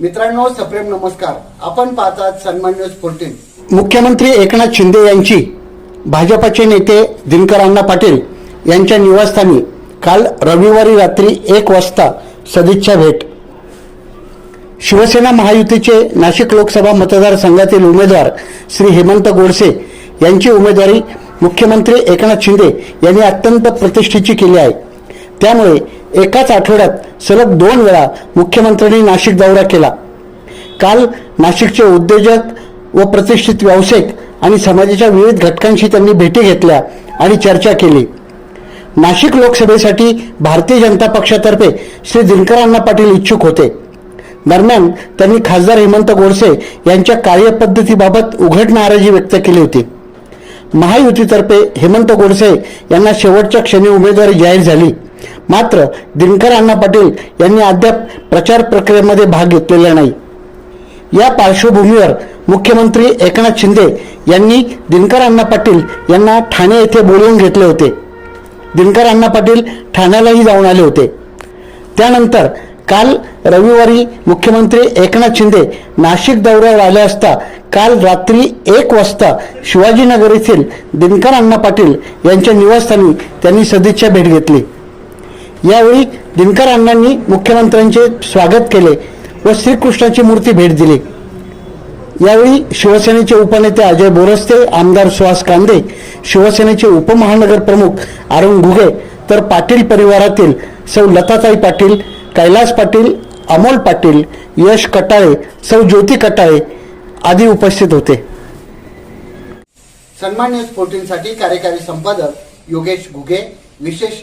मित्रांनो सप्रेम नमस्कार. आपण पाहतात सन्मान न्यूज फोर्टीन मुख्यमंत्री एकनाथ शिंदे यांची भाजपाचे नेते दिनकर अण्णा पाटील यांच्या निवासस्थानी काल रविवारी रात्री एक वाजता सदिच्छा भेट. शिवसेना महायुतीचे नाशिक लोकसभा मतदारसंघातील उमेदवार श्री हेमंत गोडसे यांची उमेदवारी मुख्यमंत्री एकनाथ शिंदे यांनी अत्यंत प्रतिष्ठेची केली आहे. त्यामुळे एकाच आठवड्यात सलग दोन वेळा मुख्यमंत्र्यांनी नाशिक दौरा केला. काल नाशिकचे उद्योजक व प्रतिष्ठित व्यावसायिक आणि समाजाच्या विविध घटकांशी त्यांनी भेटी घेतल्या आणि चर्चा केली. नाशिक लोकसभेसाठी भारतीय जनता पक्षातर्फे श्री दिनकरांना पाटील इच्छुक होते. दरम्यान त्यांनी खासदार हेमंत गोडसे यांच्या कार्यपद्धतीबाबत उघड नाराजी व्यक्त केली होती. महायुतीतर्फे हेमंत गोडसे यांना शेवटच्या क्षणी उमेदवारी जाहीर झाली. मात्र दिनकर अण्णा पाटील यांनी अद्याप प्रचार प्रक्रियेमध्ये भाग घेतलेला नाही. या पार्श्वभूमीवर मुख्यमंत्री एकनाथ शिंदे यांनी दिनकर अण्णा पाटील यांना ठाणे येथे बोलवून घेतले होते. दिनकर अण्णा पाटील ठाण्यालाही जाऊन आले होते. त्यानंतर काल रविवारी मुख्यमंत्री एकनाथ शिंदे नाशिक दौऱ्यावर आले असता काल रात्री एक वाजता शिवाजीनगर येथील दिनकर अण्णा पाटील यांच्या निवासस्थानी त्यांनी सदिच्छा भेट घेतली. यावेळी दिनकर अण्णांनी मुख्यमंत्र्यांचे स्वागत केले व श्रीकृष्णाची मूर्ती भेट दिली. यावेळी शिवसेनेचे उपनेते अजय बोरस्ते आमदार सुहास कांदे शिवसेनेचे उपमहानगर प्रमुख अरुण घुगे तर पाटील परिवारातील सौ लताताई पाटील कैलास पाटील अमोल पाटील यश कटाळे सौ ज्योती कटाळे आदी उपस्थित होते. सन्मान न्यूज फोर्टीन साठी कार्यकारी संपादक योगेश घुगे विशेष